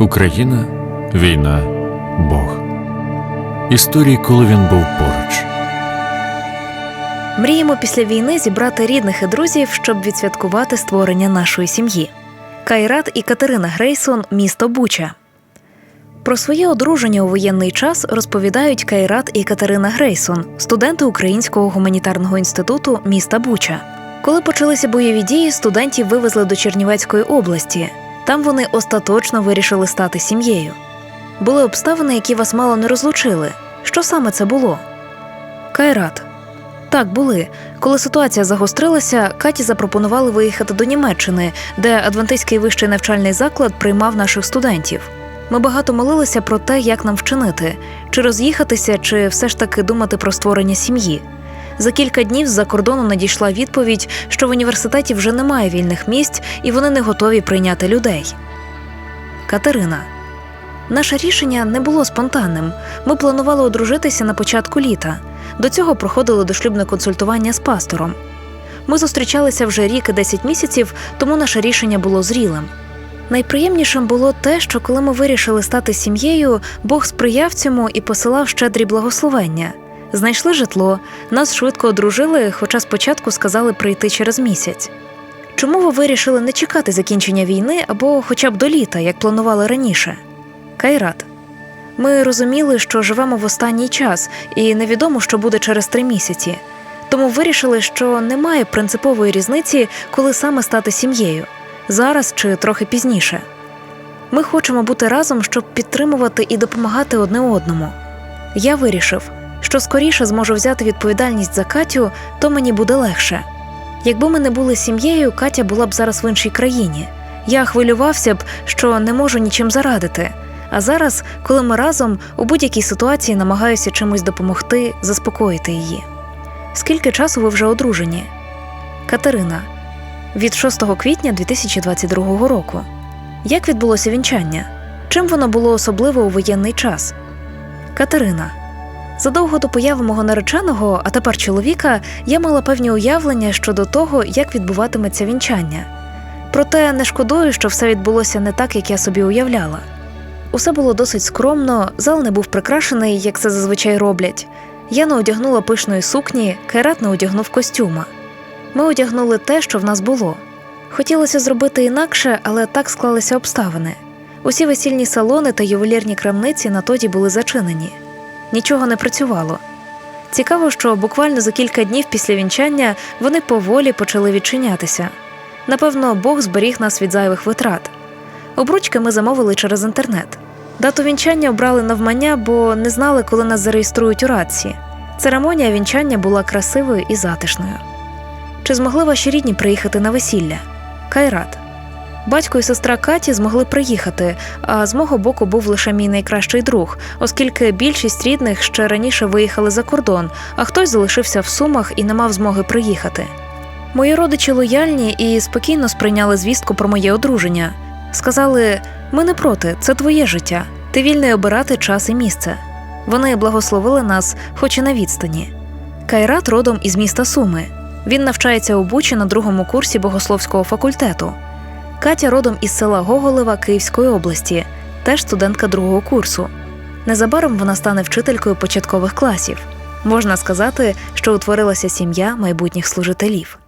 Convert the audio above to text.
Україна, війна, Бог. Історії, коли він був поруч. Мріємо після війни зібрати рідних і друзів, щоб відсвяткувати створення нашої сім'ї. Кайрат і Катерина Грейсон, місто Буча. Про своє одруження у воєнний час розповідають Кайрат і Катерина Грейсон, студенти Українського гуманітарного інституту міста Буча. Коли почалися бойові дії, студентів вивезли до Чернівецької області. Там вони остаточно вирішили стати сім'єю. Були обставини, які вас мало не розлучили. Що саме це було? Кайрат. Так, були. Коли ситуація загострилася, Каті запропонували виїхати до Німеччини, де Адвентистський вищий навчальний заклад приймав наших студентів. Ми багато молилися про те, як нам вчинити, чи роз'їхатися, чи все ж таки думати про створення сім'ї. За кілька днів з-за кордону надійшла відповідь, що в університеті вже немає вільних місць і вони не готові прийняти людей. Катерина. Наше рішення не було спонтанним. Ми планували одружитися на початку літа. До цього проходили дошлюбне консультування з пастором. Ми зустрічалися вже рік і 10 місяців, тому наше рішення було зрілим. Найприємнішим було те, що коли ми вирішили стати сім'єю, Бог сприяв цьому і посилав щедрі благословення. Знайшли житло, нас швидко одружили, хоча спочатку сказали прийти через місяць. Чому ви вирішили не чекати закінчення війни або хоча б до літа, як планували раніше? Кайрат. Ми розуміли, що живемо в останній час, і невідомо, що буде через три місяці. Тому вирішили, що немає принципової різниці, коли саме стати сім'єю зараз чи трохи пізніше. Ми хочемо бути разом, щоб підтримувати і допомагати одне одному. Я вирішив, що скоріше зможу взяти відповідальність за Катю, то мені буде легше. Якби ми не були сім'єю, Катя була б зараз в іншій країні. Я хвилювався б, що не можу нічим зарадити. А зараз, коли ми разом, у будь-якій ситуації намагаюся чимось допомогти, заспокоїти її. Скільки часу ви вже одружені? Катерина. Від 6 квітня 2022 року. Як відбулося вінчання? Чим воно було особливо у воєнний час? Катерина. Задовго до появи мого нареченого, а тепер чоловіка, я мала певні уявлення щодо того, як відбуватиметься вінчання. Проте не шкодую, що все відбулося не так, як я собі уявляла. Усе було досить скромно, зал не був прикрашений, як це зазвичай роблять. Я не одягнула пишної сукні, Кайрат не одягнув костюма. Ми одягнули те, що в нас було. Хотілося зробити інакше, але так склалися обставини. Усі весільні салони та ювелірні крамниці на тоді були зачинені. Нічого не працювало. Цікаво, що буквально за кілька днів після вінчання вони поволі почали відчинятися. Напевно, Бог зберіг нас від зайвих витрат. Обручки ми замовили через інтернет. Дату вінчання обрали навмання, бо не знали, коли нас зареєструють у радці. Церемонія вінчання була красивою і затишною. Чи змогли ваші рідні приїхати на весілля? Кайрат. Батько і сестра Каті змогли приїхати, а з мого боку був лише мій найкращий друг, оскільки більшість рідних ще раніше виїхали за кордон, а хтось залишився в сумах і не мав змоги приїхати. Мої родичі лояльні і спокійно сприйняли звістку про моє одруження. Сказали: ми не проти, це твоє життя. Ти вільний обирати час і місце. Вони благословили нас, хоч і на відстані. Кайрат родом із міста Суми. Він навчається у Бучі на другому курсі богословського факультету. Катя родом із села Гоголева Київської області, теж студентка другого курсу. Незабаром вона стане вчителькою початкових класів. Можна сказати, що утворилася сім'я майбутніх служителів.